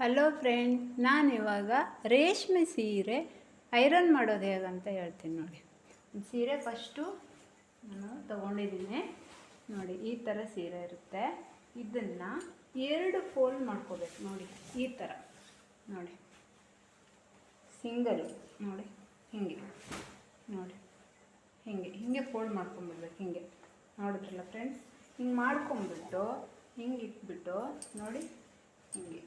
Hello friend, ನಾನು ಇವಾಗ ರೇಷ್ಮೆ ಸೀರೆ ಐರನ್ ಮಾಡೋದು ಹೇಗಂತ ಹೇಳ್ತೀನಿ ನೋಡಿ. ಸೀರೆ ಫಸ್ಟು ನಾನು ತೊಗೊಂಡಿದ್ದೀನಿ. ನೋಡಿ, ಈ ಥರ ಸೀರೆ ಇರುತ್ತೆ. ಇದನ್ನು ಎರಡು ಫೋಲ್ಡ್ ಮಾಡ್ಕೋಬೇಕು. ನೋಡಿ, ಈ ಥರ ನೋಡಿ, ಸಿಂಗಲ್. ನೋಡಿ, ಹೀಗೆ. ನೋಡಿ, ಹೀಗೆ. ಹೀಗೆ ಫೋಲ್ಡ್ ಮಾಡ್ಕೊಂಬಿಡ್ಬೇಕು ಹಿಂಗೆ. ನೋಡಿದ್ರಲ್ಲ ಫ್ರೆಂಡ್ಸ್? ಹಿಂಗೆ ಮಾಡ್ಕೊಂಬಿಟ್ಟು ಹಿಂಗೆ ಇಟ್ಬಿಟ್ಟು, ನೋಡಿ, ಹಿಂಗೆ.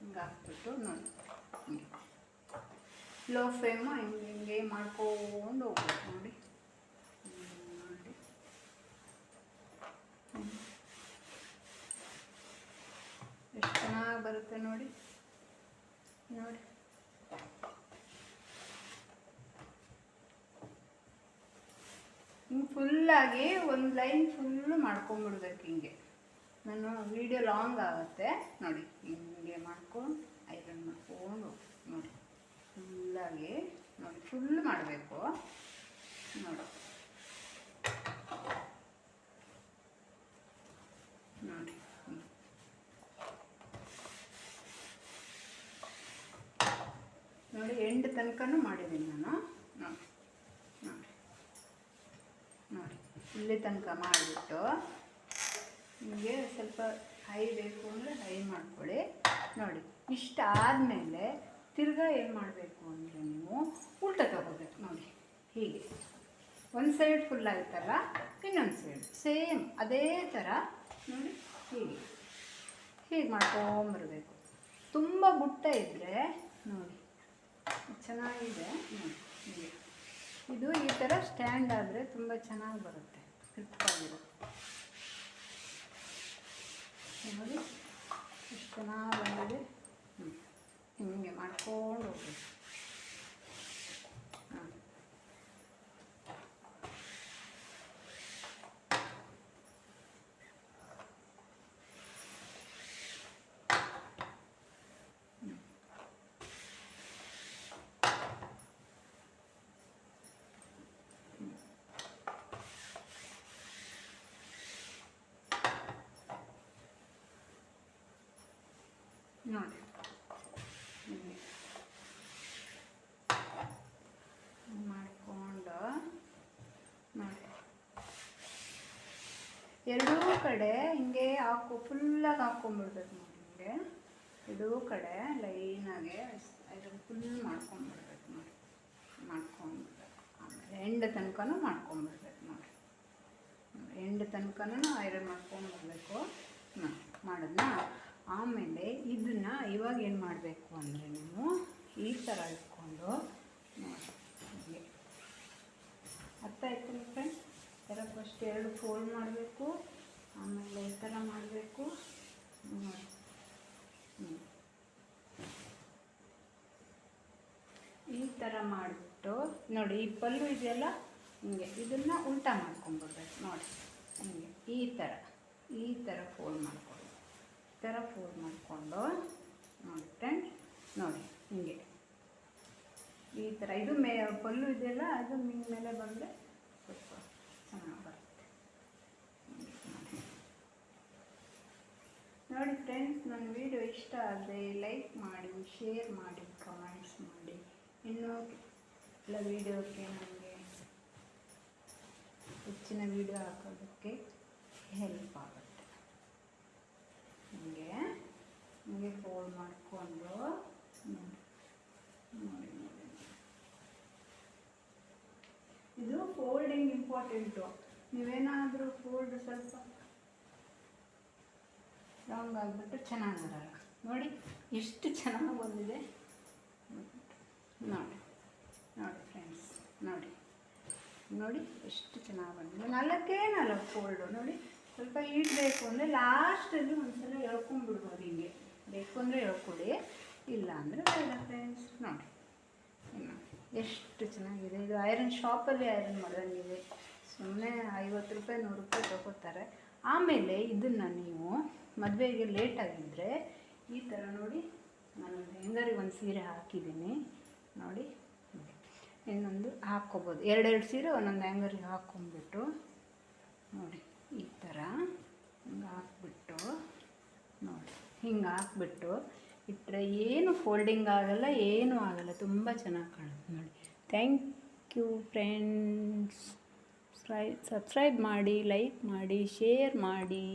ಹಿಂಗೆ ಹಾಕ್ಬಿಟ್ಟು ನೋಡಿ ಲೋ ಫ್ಲೇಮು ಹಿಂಗೆ ಹಿಂಗೆ ಮಾಡ್ಕೊಂಡು ಹೋಗ್ಬೇಕು ನೋಡಿ. ನೋಡಿ. ಎಷ್ಟು ಚೆನ್ನಾಗಿ ಬರುತ್ತೆ ನೋಡಿ. ನೋಡಿ. ಹಿಂಗೆ ಫುಲ್ಲಾಗಿ ಒಂದು ಲೈನ್ ಫುಲ್ಲು ಮಾಡ್ಕೊಂಬಿಡ್ಬೇಕು ಹಿಂಗೆ. ನಾನು ವಿಡಿಯೋ ಲಾಂಗ್ ಆಗುತ್ತೆ. ನೋಡಿ, ಹಿಂಗೆ. ಮಾಡ್ಕೊಂಡು ಐರನ್ ಮಾಡ್ಕೊಂಡು ನೋಡಿ. ಫುಲ್ಲಾಗಿ ನೋಡಿ ಫುಲ್ ಮಾಡಬೇಕು. ನೋಡಿ. ನೋಡಿ. ನೋಡಿ, ಎಂಟು ತನಕನೂ ಮಾಡಿದ್ದೀನಿ ನಾನು. ನೋಡಿ. ನೋಡಿ. ನೋಡಿ. ಇಲ್ಲಿ ತನಕ ಮಾಡಿಬಿಟ್ಟು, ನಿಮಗೆ ಸ್ವಲ್ಪ ಹೈ ಬೇಕು ಅಂದರೆ ಹೈ ಮಾಡ್ಕೊಳ್ಳಿ. ನೋಡಿ, ಇಷ್ಟ ಆದಮೇಲೆ ತಿರ್ಗಾ ಏನು ಮಾಡಬೇಕು ಅಂದರೆ ನೀವು ಉಲ್ಟ ತಗೋಬೇಕು, ನೋಡಿ. ಹೀಗೆ. ಒಂದು ಸೈಡ್ ಫುಲ್ ಆಯ್ತಲ್ಲ, ಇನ್ನೊಂದು ಸೈಡ್ ಸೇಮ್ ಅದೇ ಥರ ನೋಡಿ, ಹೀಗೆ. ಹೀಗೆ ಮಾಡ್ಕೊಂಬರ್ಬೇಕು. ತುಂಬ ಬುಟ್ಟ ಇದ್ದರೆ ನೋಡಿ, ಚೆನ್ನಾಗಿದೆ, ನೋಡಿ ಇದು ಈ ಥರ ಸ್ಟ್ಯಾಂಡ್ ಆದರೆ ತುಂಬ ಚೆನ್ನಾಗಿ ಬರುತ್ತೆ ಕ್ರಿಪ್ಟಾಗಿರುತ್ತೆ ನೋಡಿ. ಚೆನ್ನಾಗಿ ಬಂದಿದೆ. ಹಿಂಗೆ ಮಾಡ್ಕೊಂಡು ಹೋಗ್ಬೇಕು ಹಾಂ ನೋಡಿ. ಮಾಡಿಕೊಂಡು ನೋಡಿ. ಎರಡೂ ಕಡೆ ಹಿಂಗೆ ಹಾಕೊ ಫುಲ್ಲಾಗಿ ಹಾಕ್ಕೊಂಬಿಡ್ಬೇಕು ನೋಡಿ ಹಿಂಗೆ. ಎರಡೂ ಕಡೆ ಲೈನಾಗೆ ಇದನ್ನು ಫುಲ್ ಮಾಡ್ಕೊಂಬಿಡ್ಬೇಕು ನೋಡಿ. ಮಾಡ್ಕೊಂಬಿಡ್ಬೇಕು ಆಮೇಲೆ ಎಂಡ್ ತನಕನೂ ಮಾಡ್ಕೊಂಬಿಡ್ಬೇಕು ನೋಡಿ. ಎಂಡ್ ತನಕನೂ ಐರನ್ ಮಾಡ್ಕೊಂಡ್ಬಿಡ್ಬೇಕು. ಮಾಡೋದನ್ನ ಆಮೇಲೆ ಇದನ್ನು ಇವಾಗ ಏನು ಮಾಡಬೇಕು ಅಂದರೆ ನೀವು ಈ ಥರ ಇಟ್ಕೊಂಡು ನೋಡಿ ಅರ್ಥ ಆಯ್ತು ಫ್ರೆಂಡ್ ಥರ ಫಸ್ಟ್ ಎರಡು ಫೋಲ್ಡ್ ಮಾಡಬೇಕು, ಆಮೇಲೆ ಈ ಥರ ಮಾಡಬೇಕು. ನೋಡಿ ಈ ಥರ ಮಾಡಿಬಿಟ್ಟು ನೋಡಿ, ಈ ಪಲ್ಲು ಇದೆಯಲ್ಲ, ಹಿಂಗೆ. ಇದನ್ನು ಉಲ್ಟಾ ಮಾಡ್ಕೊಂಬಿಡ್ಬೇಕು ನೋಡಿ, ಹಿಂಗೆ. ಈ ಥರ ಈ ಥರ ಫೋಲ್ಡ್ ಮಾಡ್ಕೊಳ್ಳಿ ಈ ಥರ ಫೋಲ್ಡ್ ಮಾಡಿಕೊಂಡು, ನೋಡಿ ಫ್ರೆಂಡ್ ನೋಡಿ ಹಿಂಗೆ. ಈ ಥರ, ಇದು ಮೇ, ಪಲ್ಲು ಇದೆಯಲ್ಲ, ಅದು ನಿಮ್ಮ ಮೇಲೆ ಬಂದರೆ ಸ್ವಲ್ಪ ಚೆನ್ನಾಗಿ ಬರುತ್ತೆ. ನೋಡಿ. ನೋಡಿ ಫ್ರೆಂಡ್ಸ್ ನನ್ನ ವಿಡಿಯೋ ಇಷ್ಟ ಆದರೆ ಲೈಕ್ ಮಾಡಿ ಶೇರ್ ಮಾಡಿ ಕಮೆಂಟ್ಸ್ ಮಾಡಿ. ಇನ್ನೂ ಎಲ್ಲ ವೀಡಿಯೋಕ್ಕೆ ನನಗೆ ಹೆಚ್ಚಿನ ವೀಡಿಯೋ ಹಾಕೋದಕ್ಕೆ ಹೆಲ್ಪ್ ಆಗುತ್ತೆ ಹೀಗೆ ಹೀಗೆ ಫೋಲ್ಡ್ ಮಾಡಿಕೊಂಡು ನೋಡಿ ಇದು ಫೋಲ್ಡಿಂಗ್ ಇಂಪಾರ್ಟೆಂಟು ನೀವೇನಾದರೂ ಫೋಲ್ಡ್ ಸ್ವಲ್ಪ ರಾಂಗ್ ಆಗಿಬಿಟ್ಟು ಚೆನ್ನಾಗಿ ಬರಲ್ಲ ನೋಡಿ, ಎಷ್ಟು ಚೆನ್ನಾಗಿ ಬಂದಿದೆ. ನೋಡಿ ನೋಡಿ ಫ್ರೆಂಡ್ಸ್ ನೋಡಿ. ನೋಡಿ, ಎಷ್ಟು ಚೆನ್ನಾಗಿ ಬಂದಿದೆ. ನಾಲ್ಕೇ ನಾಲ್ಕು ಫೋಲ್ಡು ನೋಡಿ. ಸ್ವಲ್ಪ ಈಟ್ ಬೇಕು ಅಂದರೆ ಲಾಸ್ಟಲ್ಲಿ ಒಂದ್ಸಲ ಎಳ್ಕೊಂಡ್ಬಿಡ್ಬೋದು ಹಿಂಗೆ. ಬೇಕು ಅಂದರೆ ಹೇಳ್ಕೊಡಿ. ಇಲ್ಲ ಅಂದರೆ ಬೇಡ ಫ್ರೆಂಡ್ಸ್ ನೋಡಿ. ಎಷ್ಟು ಚೆನ್ನಾಗಿದೆ. ಇದು ಐರನ್ ಶಾಪಲ್ಲಿ ಐರನ್ ಮಾಡೋಂಗಿದೆ ಸುಮ್ಮನೆ ಐವತ್ತು ರೂಪಾಯಿ, ನೂರು ರೂಪಾಯಿ ತಗೋತಾರೆ. ಆಮೇಲೆ ಇದನ್ನು ನೀವು ಮದುವೆಗೆ ಲೇಟ್ ಆಗಿದ್ದರೆ ಈ ಥರ ನೋಡಿ. ನಾನು ಹೆಂಗರಿಗೆ ಒಂದು ಸೀರೆ ಹಾಕಿದ್ದೀನಿ. ನೋಡಿ. ಇನ್ನೊಂದು ಹಾಕ್ಕೊಬೋದು. ಎರಡೆರಡು ಸೀರೆ ಒಂದೊಂದು ಹ್ಯಾಂಗರಿಗೆ ಹಾಕ್ಕೊಂಬಿಟ್ಟು ನೋಡಿ. ಈ ಥರ ಹಾಕ್ಬಿಟ್ಟು ನೋಡಿ. ಹಿಂಗೆ ಹಾಕ್ಬಿಟ್ಟು ಇಟ್ಟರೆ ಏನು ಫೋಲ್ಡಿಂಗ್ ಆಗಲ್ಲ, ಏನೂ ಆಗಲ್ಲ, ತುಂಬ ಚೆನ್ನಾಗಿ ಕಾಣುತ್ತೆ ನೋಡಿ. ಥ್ಯಾಂಕ್ ಯು ಫ್ರೆಂಡ್ಸ್ ಸಬ್ಸ್ಕ್ರೈಬ್ ಮಾಡಿ ಲೈಕ್ ಮಾಡಿ ಶೇರ್ ಮಾಡಿ.